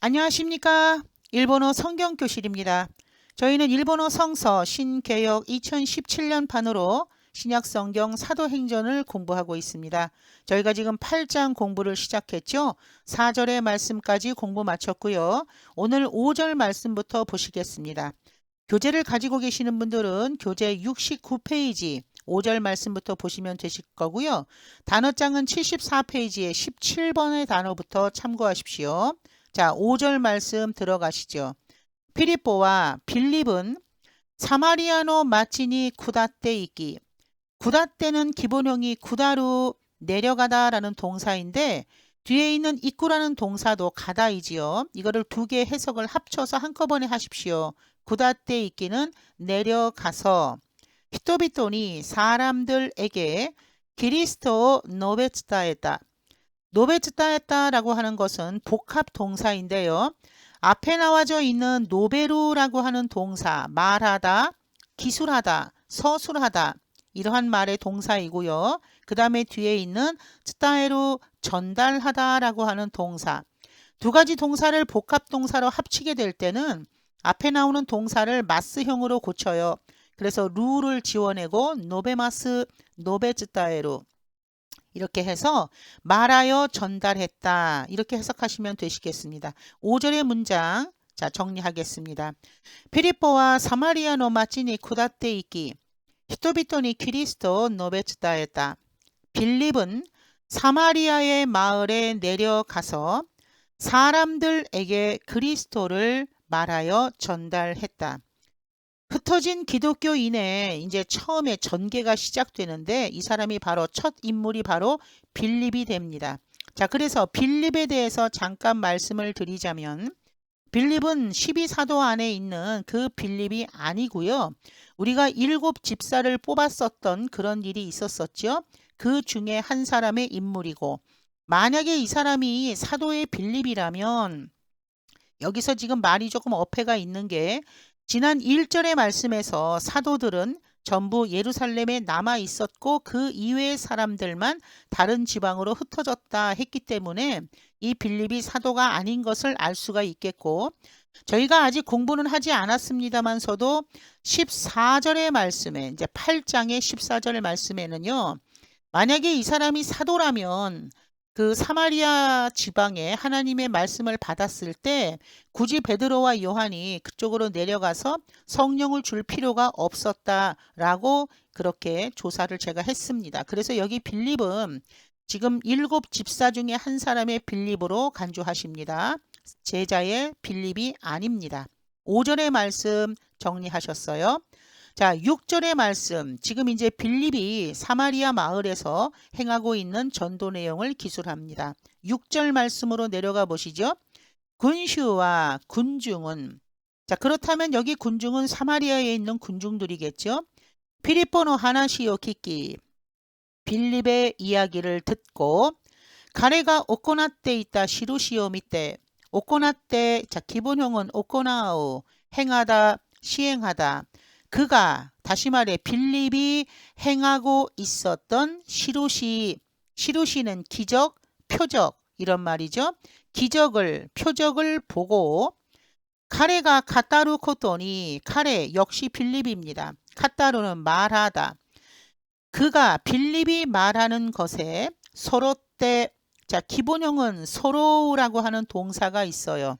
안녕하십니까. 일본어 성경교실입니다. 저희는 일본어 성서 신개역 2017년 판으로 신약성경 사도행전을 공부하고 있습니다. 저희가 지금 8장 공부를 시작했죠. 4절의 말씀까지 공부 마쳤고요. 오늘 5절 말씀부터 보시겠습니다. 교재를 가지고 계시는 분들은 교재 69페이지 5절 말씀부터 보시면 되실 거고요. 단어장은 74페이지에 17번의 단어부터 참고하십시오. 자, 5절 말씀 들어가시죠. 피리뽀와 빌립은 사마리아노 마치니 쿠다떼 있기. 쿠다떼는 기본형이 쿠다로 내려가다라는 동사인데 뒤에 있는 입구라는 동사도 가다이지요. 이거를 두 개 해석을 합쳐서 한꺼번에 하십시오. 구다떼 있기는 내려가서 히토비토니 사람들에게 그리스도 노베츠다했다. 노베츠다했다라고 하는 것은 복합 동사인데요. 앞에 나와져 있는 노베루라고 하는 동사 말하다, 기술하다, 서술하다 이러한 말의 동사이고요. 그 다음에 뒤에 있는 스타에로 전달하다라고 하는 동사 두 가지 동사를 복합 동사로 합치게 될 때는 앞에 나오는 동사를 마스형으로 고쳐요. 그래서 루를 지워내고 노베마스 노베즈다에로 이렇게 해서 말하여 전달했다. 이렇게 해석하시면 되시겠습니다. 5절의 문장 자 정리하겠습니다. 피리포와 사마리아 노 마치니 쿠다테 이기 히토비토니 키리스토 노베츠다했다. 빌립은 사마리아의 마을에 내려가서 사람들에게 그리스도를 말하여 전달했다. 흩어진 기독교인의 이제 처음에 전개가 시작되는데 이 사람이 바로 첫 인물이 바로 빌립이 됩니다. 자, 그래서 빌립에 대해서 잠깐 말씀을 드리자면 빌립은 12사도 안에 있는 그 빌립이 아니고요. 우리가 일곱 집사를 뽑았었던 그런 일이 있었었죠. 그 중에 한 사람의 인물이고 만약에 이 사람이 사도의 빌립이라면 여기서 지금 말이 조금 어폐가 있는 게 지난 1절의 말씀에서 사도들은 전부 예루살렘에 남아 있었고 그 이외의 사람들만 다른 지방으로 흩어졌다 했기 때문에 이 빌립이 사도가 아닌 것을 알 수가 있겠고 저희가 아직 공부는 하지 않았습니다만서도 14절의 말씀에 이제 8장의 14절의 말씀에는요. 만약에 이 사람이 사도라면 그 사마리아 지방에 하나님의 말씀을 받았을 때 굳이 베드로와 요한이 그쪽으로 내려가서 성령을 줄 필요가 없었다라고 그렇게 조사를 제가 했습니다. 그래서 여기 빌립은 지금 일곱 집사 중에 한 사람의 빌립으로 간주하십니다. 제자의 빌립이 아닙니다. 5절의 말씀 정리하셨어요. 자, 6절의 말씀. 지금 이제 빌립이 사마리아 마을에서 행하고 있는 전도 내용을 기술합니다. 6절 말씀으로 내려가 보시죠. 군슈와 군중은 자, 그렇다면 여기 군중은 사마리아에 있는 군중들이겠죠. 피리포노 하나시오 키키 빌립의 이야기를 듣고 가레가 오코나떼 있다 시루시오 밑에 오코나떼 자 기본형은 오코나우 행하다 시행하다 그가 다시 말해 빌립이 행하고 있었던 시루시 시루시는 기적 표적 이런 말이죠. 기적을 표적을 보고 카레가 카타루 코토니 카레 역시 빌립입니다. 카타루는 말하다. 그가 빌립이 말하는 것에 서로 때 자, 기본형은 서로라고 하는 동사가 있어요.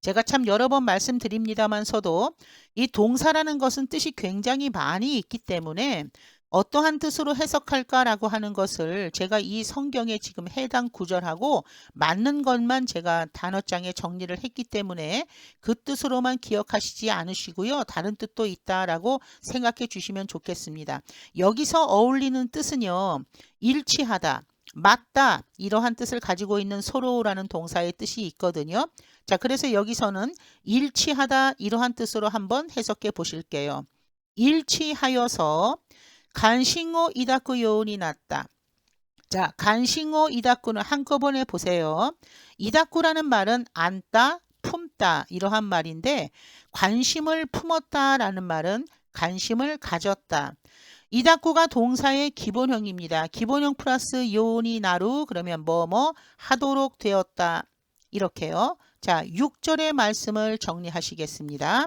제가 참 여러 번 말씀드립니다만서도 이 동사라는 것은 뜻이 굉장히 많이 있기 때문에 어떠한 뜻으로 해석할까라고 하는 것을 제가 이 성경에 지금 해당 구절하고 맞는 것만 제가 단어장에 정리를 했기 때문에 그 뜻으로만 기억하시지 않으시고요. 다른 뜻도 있다라고 생각해 주시면 좋겠습니다. 여기서 어울리는 뜻은요. 일치하다, 맞다 이러한 뜻을 가지고 있는 서로라는 동사의 뜻이 있거든요. 자, 그래서 여기서는 일치하다 이러한 뜻으로 한번 해석해 보실게요. 일치하여서 간싱오 이다쿠 요운이 났다. 자, 간싱오 이다쿠는 한꺼번에 보세요. 이다쿠라는 말은 안다, 품다 이러한 말인데 관심을 품었다라는 말은 관심을 가졌다. 이다코가 동사의 기본형입니다. 기본형 플러스 요니 나루 그러면 뭐뭐 하도록 되었다. 이렇게요. 자, 6절의 말씀을 정리하시겠습니다.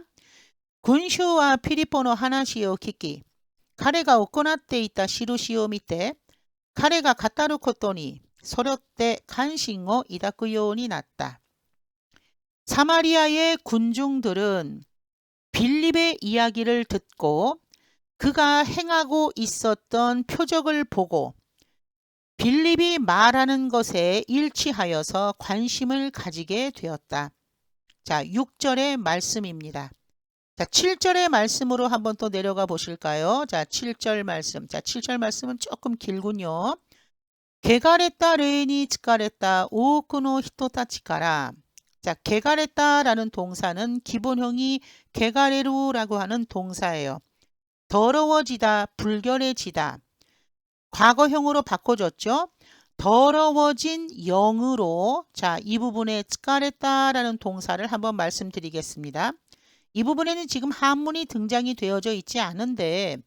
군슈와 피리포노 하나시오 키키. 카레가 오코나떼 있다 시루시오 밑에 카레가 가타루 코토니 소렸대 간신고 이다쿠요니 났다. 사마리아의 군중들은 빌립의 이야기를 듣고 그가 행하고 있었던 표적을 보고 빌립이 말하는 것에 일치하여서 관심을 가지게 되었다. 자, 6절의 말씀입니다. 자, 7절의 말씀으로 한번 또 내려가 보실까요? 자, 7절 말씀. 자, 7절 말씀은 조금 길군요. 개가레따 레인이 치가레따 오쿠노 히토타 치카라. 자, 개가레따라는 동사는 기본형이 개가레루라고 하는 동사예요. 더러워지다, 불결해지다. 과거형으로 바꿔줬죠. 더러워진 영으로 자, 이 부분에 츠까레따라는 동사를 한번 말씀드리겠습니다. 이 부분에는 지금 한문이 등장이 되어져 있지 않은데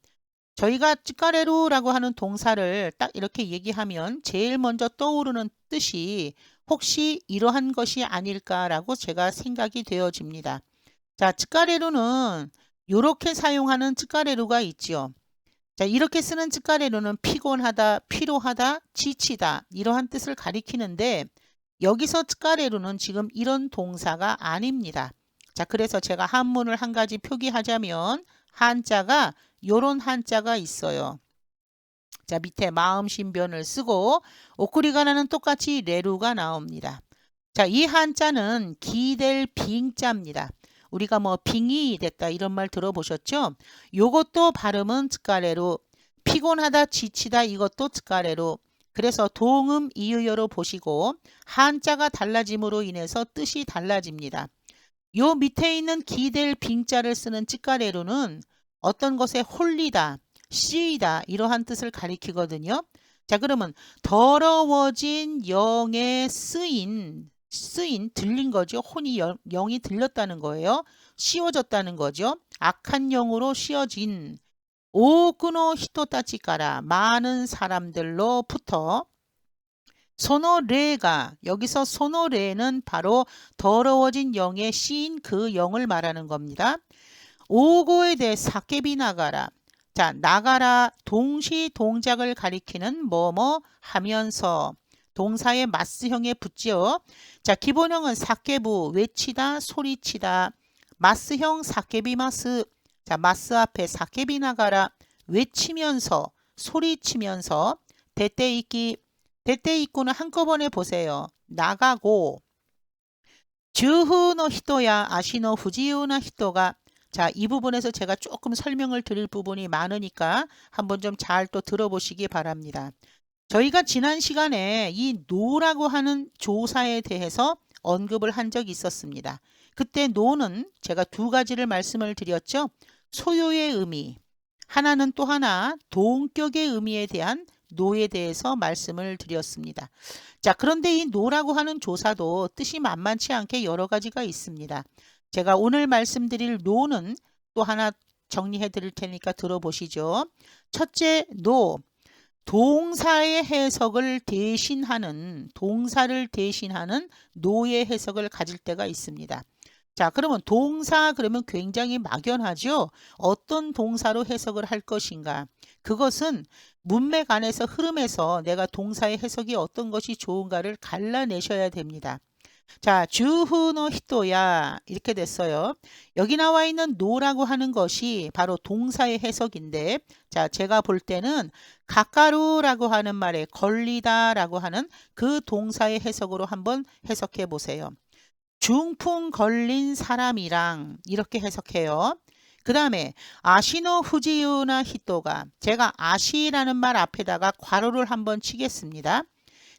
저희가 찌까레루라고 하는 동사를 딱 이렇게 얘기하면 제일 먼저 떠오르는 뜻이 혹시 이러한 것이 아닐까라고 제가 생각이 되어집니다. 자, 찌까레루는 이렇게 사용하는 찌까레루가 있지요. 자, 이렇게 쓰는 찌까레루는 피곤하다, 피로하다, 지치다 이러한 뜻을 가리키는데 여기서 찌까레루는 지금 이런 동사가 아닙니다. 자, 그래서 제가 한문을 한 가지 표기하자면 한자가 요런 한자가 있어요. 자, 밑에 마음 신변을 쓰고 오쿠리가나는 똑같이 레루가 나옵니다. 자, 이 한자는 기댈 빙자입니다. 우리가 뭐 빙이 됐다 이런 말 들어보셨죠? 요것도 발음은 츠까레로 피곤하다 지치다 이것도 츠까레로 그래서 동음 이유여로 보시고 한자가 달라짐으로 인해서 뜻이 달라집니다. 요 밑에 있는 기댈 빙자를 쓰는 찌까레로는 어떤 것에 홀리다, 씌이다 이러한 뜻을 가리키거든요. 자 그러면 더러워진 영에 쓰인 쓰인 들린 거죠. 혼이 영, 영이 들렸다는 거예요. 씌워졌다는 거죠. 악한 영으로 씌워진 오구노 히토타치까라 많은 사람들로부터 소노레가 여기서 소노레는 바로 더러워진 영에 씌인 그 영을 말하는 겁니다. 오고에 대해 사케비 나가라. 자, 나가라 동시 동작을 가리키는 뭐뭐 하면서 동사의 마스형에 붙지요. 자, 기본형은 사케부 외치다, 소리치다. 마스형 사케비마스. 자, 마스 앞에 사케비 나가라 외치면서 소리치면서 대때있기 대때있구는 한꺼번에 보세요. 나가고 주후노 히토야 아시노 후지우나 히토가 자, 이 부분에서 제가 조금 설명을 드릴 부분이 많으니까 한번 좀 잘 또 들어보시기 바랍니다. 저희가 지난 시간에 이 노라고 하는 조사에 대해서 언급을 한 적이 있었습니다. 그때 노는 제가 두 가지를 말씀을 드렸죠. 소요의 의미, 하나는 또 하나 동격의 의미에 대한 노에 대해서 말씀을 드렸습니다. 자, 그런데 이 노라고 하는 조사도 뜻이 만만치 않게 여러 가지가 있습니다. 제가 오늘 말씀드릴 노는 또 하나 정리해 드릴 테니까 들어보시죠. 첫째, 노. 동사의 해석을 대신하는, 동사를 대신하는 노의 해석을 가질 때가 있습니다. 자, 그러면 동사 그러면 굉장히 막연하죠. 어떤 동사로 해석을 할 것인가? 그것은 문맥 안에서 흐름에서 내가 동사의 해석이 어떤 것이 좋은가를 갈라내셔야 됩니다. 자, 주후노 히토야 이렇게 됐어요. 여기 나와 있는 노라고 하는 것이 바로 동사의 해석인데 자, 제가 볼 때는 가까루라고 하는 말에 걸리다라고 하는 그 동사의 해석으로 한번 해석해 보세요. 중풍 걸린 사람이랑 이렇게 해석해요. 그 다음에 아시노 후지유나 히토가 제가 아시라는 말 앞에다가 괄호를 한번 치겠습니다.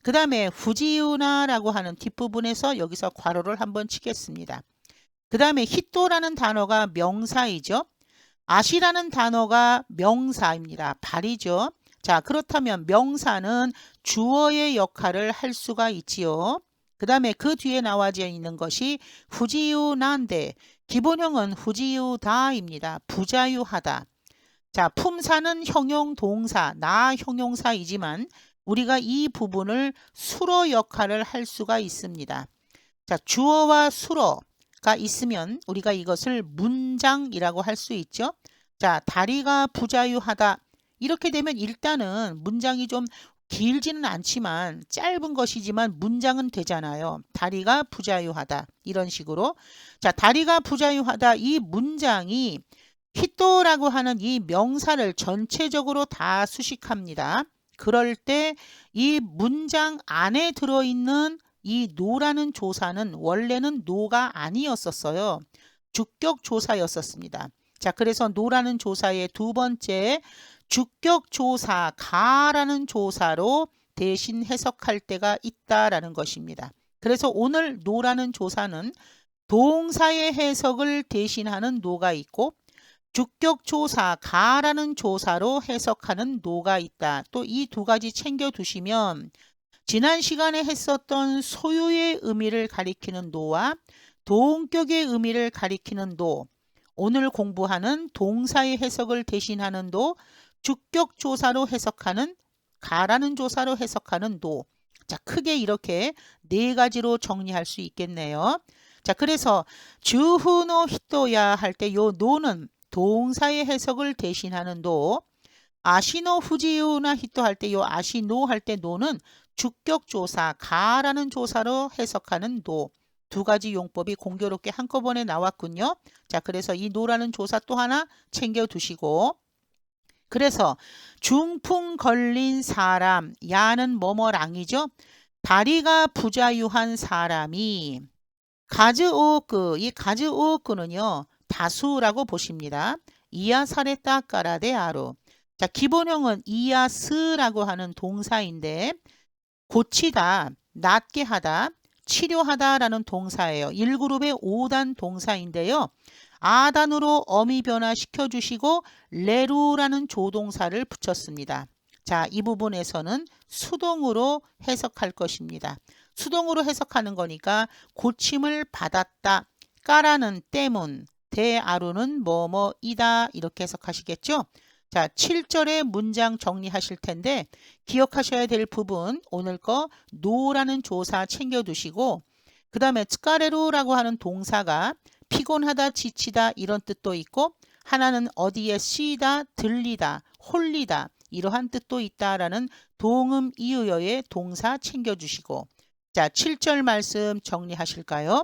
그 다음에 후지유나라고 하는 뒷부분에서 여기서 괄호를 한번 치겠습니다. 그 다음에 히토라는 단어가 명사이죠. 아시라는 단어가 명사입니다. 발이죠. 자 그렇다면 명사는 주어의 역할을 할 수가 있지요. 그 다음에 그 뒤에 나와져 있는 것이 후지유난데 기본형은 후지유다입니다. 부자유하다. 자, 품사는 형용 동사, 나 형용사이지만 우리가 이 부분을 수로 역할을 할 수가 있습니다. 자, 주어와 수어가 있으면 우리가 이것을 문장이라고 할 수 있죠. 자, 다리가 부자유하다. 이렇게 되면 일단은 문장이 좀 길지는 않지만 짧은 것이지만 문장은 되잖아요. 다리가 부자유하다. 이런 식으로. 자, 다리가 부자유하다. 이 문장이 히토라고 하는 이 명사를 전체적으로 다 수식합니다. 그럴 때 이 문장 안에 들어있는 이 노라는 조사는 원래는 노가 아니었었어요. 주격 조사였었습니다. 자, 그래서 노라는 조사의 두 번째 주격 조사 가라는 조사로 대신 해석할 때가 있다라는 것입니다. 그래서 오늘 노라는 조사는 동사의 해석을 대신하는 노가 있고 주격 조사 가라는 조사로 해석하는 노가 있다. 또 이 두 가지 챙겨 두시면 지난 시간에 했었던 소유의 의미를 가리키는 노와 동격의 의미를 가리키는 노, 오늘 공부하는 동사의 해석을 대신하는 노, 주격 조사로 해석하는 가라는 조사로 해석하는 노. 자, 크게 이렇게 네 가지로 정리할 수 있겠네요. 자, 그래서 주후노 히토야 할 때 요 노는 동사의 해석을 대신하는 노. 아시노 후지우나 히토 할 때 요 아시노 할 때 노는 주격 조사 가라는 조사로 해석하는 노. 두 가지 용법이 공교롭게 한꺼번에 나왔군요. 자, 그래서 이 노라는 조사 또 하나 챙겨 두시고 그래서 중풍 걸린 사람, 야는 뭐뭐랑이죠. 다리가 부자유한 사람이 가즈오크, 이 가즈오크는요. 다수라고 보십니다. 이야사레타 까라데 아로. 자, 기본형은 이야스라고 하는 동사인데 고치다, 낫게 하다, 치료하다라는 동사예요. 1그룹의 5단 동사인데요. 아단으로 어미 변화시켜 주시고 레루라는 조동사를 붙였습니다. 자, 이 부분에서는 수동으로 해석할 것입니다. 수동으로 해석하는 거니까 고침을 받았다. 까라는 때문, 대아루는 뭐뭐이다 이렇게 해석하시겠죠? 자, 7절의 문장 정리하실 텐데 기억하셔야 될 부분 오늘 거 노라는 조사 챙겨 두시고 그 다음에 츠카레루라고 하는 동사가 피곤하다, 지치다 이런 뜻도 있고 하나는 어디에 쉬다, 들리다, 홀리다 이러한 뜻도 있다라는 동음 이유여의 동사 챙겨주시고 자 7절 말씀 정리하실까요?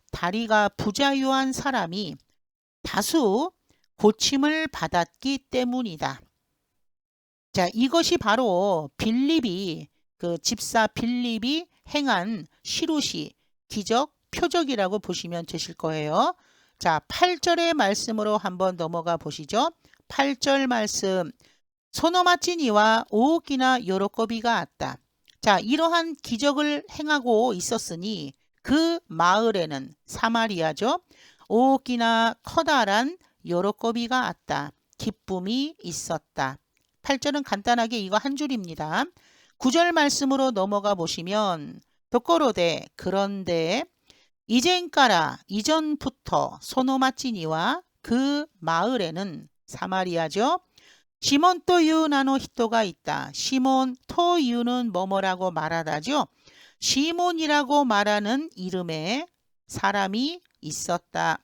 다리가 부자유한 사람이 다수 고침을 받았기 때문이다. 자, 이것이 바로 빌립이 그 집사 빌립이 행한 시루시 기적 표적이라고 보시면 되실 거예요. 자, 8절의 말씀으로 한번 넘어가 보시죠. 8절 말씀. 소노마치니와 오기나 요로코비가 왔다. 자, 이러한 기적을 행하고 있었으니 그 마을에는 사마리아죠. 오기나 커다란 요로코비가 왔다. 기쁨이 있었다. 8절은 간단하게 이거 한 줄입니다. 9절 말씀으로 넘어가 보시면 도코로데 그런데 이젠까라 이전부터 소노마치니와 그 마을에는 사마리아죠. 시몬 토유 나노 히토가 있다. 시몬 토유는 뭐뭐라고 말하다죠. 시몬이라고 말하는 이름의 사람이 있었다.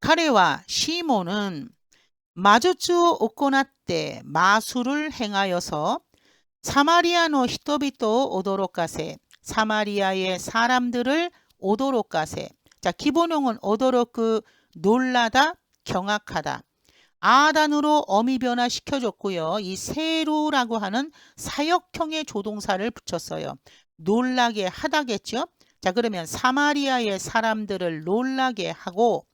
카레와 시몬은 마주추 오코나 때 마술을 행하여서 사마리아노 히토비토 오도로카세 사마리아의 사람들을 오도로까세. 자, 기본형은 오도로크 놀라다, 경악하다. 아단으로 어미 변화 시켜줬고요. 이 세루라고 하는 사역형의 조동사를 붙였어요. 놀라게 하다겠죠. 자, 그러면 사마리아의 사람들을 놀라게 하고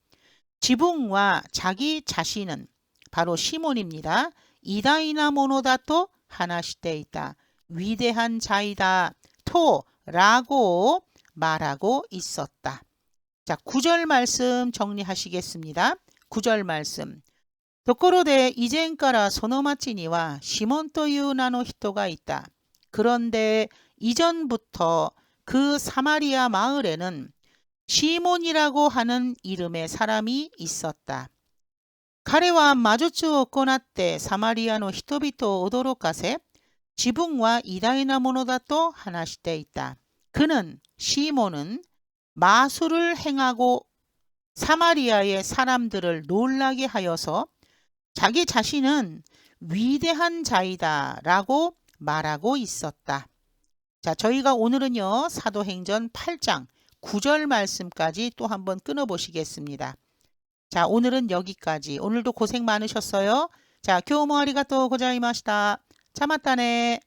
지붕과 자기 자신은 바로 시몬입니다. 이다이나 모노다토 하나시대 있다. 위대한 자이다. 토라고 말하고 있었다. 자, 9절 말씀 정리하시겠습니다. 9절 말씀. ところで以前からその町にはシモンという名の人がいた. 그런데 이전부터 그 사마리아 마을에는 시몬이라고 하는 이름의 사람이 있었다. 彼は魔術を行ってサマリアの人々を驚かせ、自分は偉大なものだと話していた. 그는 시몬은 마술을 행하고 사마리아의 사람들을 놀라게 하여서 자기 자신은 위대한 자이다 라고 말하고 있었다. 자, 저희가 오늘은요, 사도행전 8장 9절 말씀까지 또 한번 끊어 보시겠습니다. 자, 오늘은 여기까지. 오늘도 고생 많으셨어요. 자, 교모 아리가 또 고자이마시다. 참았다네.